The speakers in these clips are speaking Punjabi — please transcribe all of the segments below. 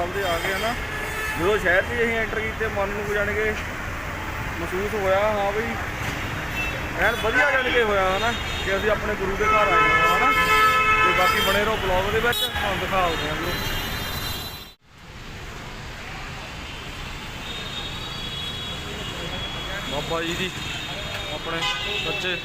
ਸਾਹਿਬ ਦੇ ਆ ਗਏ ਹਨਾ ਜਦੋਂ ਸ਼ਹਿਰ 'ਚ ਅਸੀਂ ਐਂਟਰ ਕੀਤੇ, ਮਨ ਨੂੰ ਜਾਣ ਕੇ ਮਹਿਸੂਸ ਹੋਇਆ, ਹਾਂ ਬਈ ਐਨ ਵਧੀਆ ਜਾਣ ਕੇ ਹੋਇਆ, ਹਨਾ, ਕਿ ਅਸੀਂ ਆਪਣੇ ਗੁਰੂ ਦੇ ਘਰ ਆਏ ਹਾਂ ਹਨਾ। ਤੇ ਬਾਕੀ ਬਣੇ ਰਹੋ ਬਲੌਗ ਦੇ ਵਿੱਚ, ਤੁਹਾਨੂੰ ਦਿਖਾਉਂਦੇ ਹਾਂ ਵੀਰੋ ਬਾਬਾ ਜੀ ਦੀ ਆਪਣੇ ਬੱਚੇ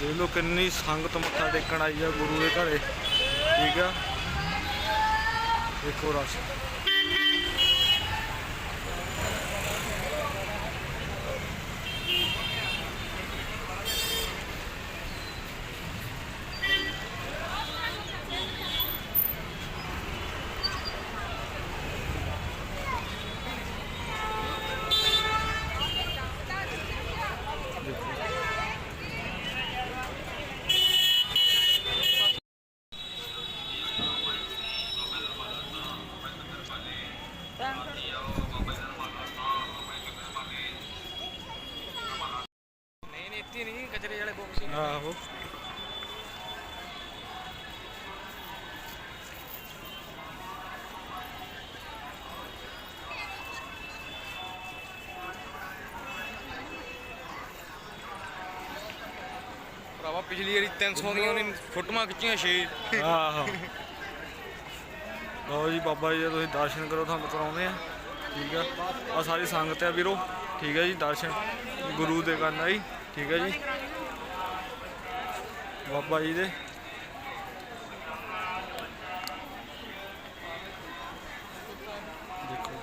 ਦੇਖ ਲਓ ਕਿੰਨੀ ਸੰਗਤ ਮੱਥਾ ਟੇਕਣ ਆਈ ਆ ਗੁਰੂ ਦੇ ਘਰੇ। ਠੀਕ ਆ? ਦੇਖੋ ਰਸ਼ ਨਹੀਂ ਨਹੀਂ ਇੱਥੇ ਨਹੀਂ ਕਚਰੇ ਵਾਲੇ ਬਾਕਸ ਹੀ ਆਹੋ। ਭਰਾਵਾ, ਪਿਛਲੀ ਵਾਰੀ 300 ਦੀਆਂ ਉਹਨੇ ਫੋਟੋਆਂ ਖਿੱਚੀਆਂ ਛੇ। ਆਹੋ। ਲਓ ਜੀ ਬਾਬਾ ਜੀ ਦੇ ਤੁਸੀਂ ਦਰਸ਼ਨ ਕਰੋ, ਤੁਹਾਨੂੰ ਕਰਾਉਂਦੇ ਆ ਠੀਕ ਆ। ਆ ਸਾਰੀ ਸੰਗਤ ਆ ਵੀਰੋ। ਠੀਕ ਹੈ ਜੀ, ਦਰਸ਼ਨ ਗੁਰੂ ਦੇ ਕਰਨਾ ਜੀ। ਠੀਕ ਹੈ ਜੀ। ਬਾਬਾ ਜੀ ਦੇ ਦੇਖੋ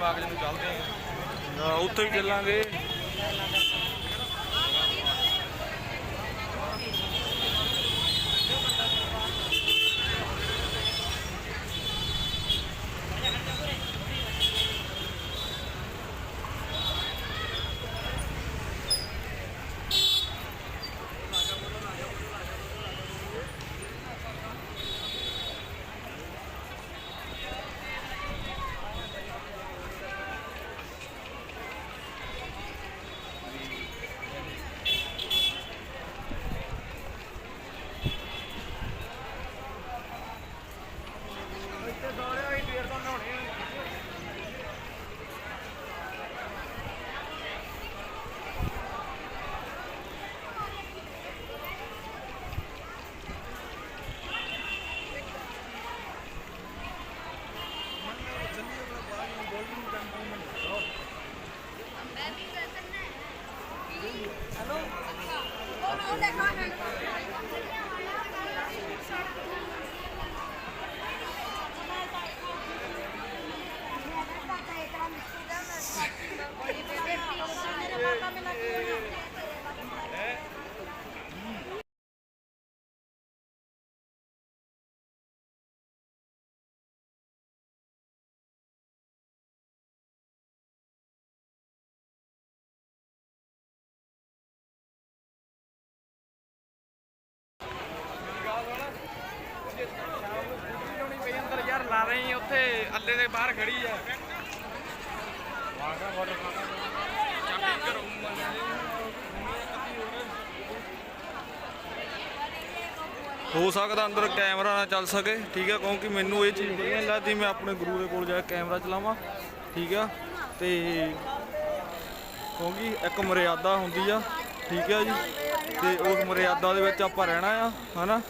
ਜਿਹੜੇ ਨੂੰ ਚੱਲਦੇ ਆ। ਆ ਉੱਥੇ ਹੀ ਚੱਲਾਂਗੇ। ਲਾ ਅੱਲੇ ਦੇ ਬਾਹਰ ਖੜੀ ਆ। ਚਾਬੀ ਘਰੋਂ ਹੋ ਸਕਦਾ ਅੰਦਰ ਕੈਮਰਾ ਨਾ ਚੱਲ ਸਕੇ, ਠੀਕ ਹੈ ਕਿਉਂਕਿ ਮੈਨੂੰ ਇਹ ਚੀਜ਼ ਨਹੀਂ ਲੱਗਦੀ, ਮੈਂ ਆਪਣੇ ਗੁਰੂ ਦੇ ਕੋਲ ਜਾ ਕੇ ਕੈਮਰਾ ਚਲਾਵਾਂ, ਠੀਕ ਆ? ਤੇ ਕਿਉਂਕਿ ਇੱਕ ਮਰਿਆਦਾ ਹੁੰਦੀ ਆ, ਠੀਕ ਹੈ ਜੀ? ਤੇ ਉਸ ਮਰਿਆਦਾ ਦੇ ਵਿੱਚ ਆਪਾਂ ਰਹਿਣਾ ਆ, ਹਨਾ?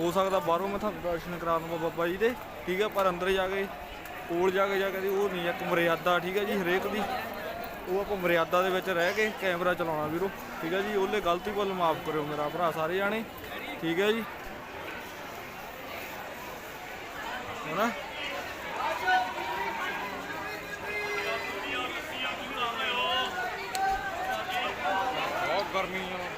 ਹੋ ਸਕਦਾ ਬਾਹਰੋਂ ਮੈਂ ਤੁਹਾਨੂੰ ਦਰਸ਼ਨ ਕਰਾ ਦੂੰਗਾ ਬਾਬਾ ਜੀ ਦੇ। ਠੀਕ ਹੈ ਪਰ ਅੰਦਰ ਜਾ ਕੇ, ਕੋਲ ਜਾ ਕੇ ਜਾ ਕੇ ਉਹ ਨਹੀਂ, ਇੱਕ ਮਰਿਆਦਾ, ਠੀਕ ਹੈ ਜੀ, ਹਰੇਕ ਦੀ। ਉਹ ਆਪਾਂ ਮਰਿਆਦਾ ਦੇ ਵਿੱਚ ਰਹਿ ਕੇ ਕੈਮਰਾ ਚਲਾਉਣਾ ਵੀਰੋ। ਠੀਕ ਹੈ ਜੀ ਉਹਲੇ ਗਲਤੀ ਕੋਲ ਮਾਫ ਕਰਿਓ ਮੇਰਾ ਭਰਾ, ਸਾਰੇ ਜਾਣੇ। ਠੀਕ ਹੈ ਜੀ। ਹੈਨਾ? ਗਰਮੀ ਆ ਬਾਬਾ ਆ।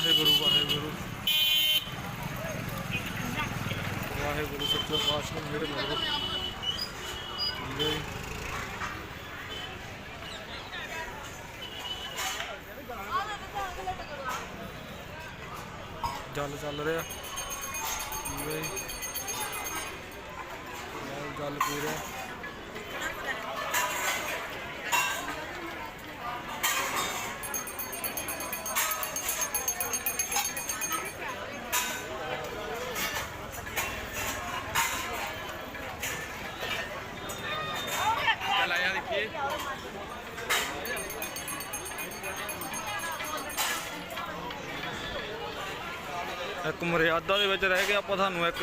ਵਾਹਿਗੁਰੂ ਵਾਹਿਗੁਰੂ। ਵਾਹਿਗੁਰੂ, ਸੱਚੇ ਪਾਤਸ਼ਾਹ ਮੇਰੇ ਮਰੋ ਠੀਕ ਹੈ ਜਲ ਚੱਲ ਰਿਹਾ। ਠੀਕ ਹੈ ਜਲ ਜਲ ਪੀ ਰਿਹਾ। ਇੱਕ ਮਰਿਆਦਾ ਦੇ ਵਿੱਚ ਰਹਿ ਕੇ ਆਪਾਂ ਤੁਹਾਨੂੰ ਇੱਕ।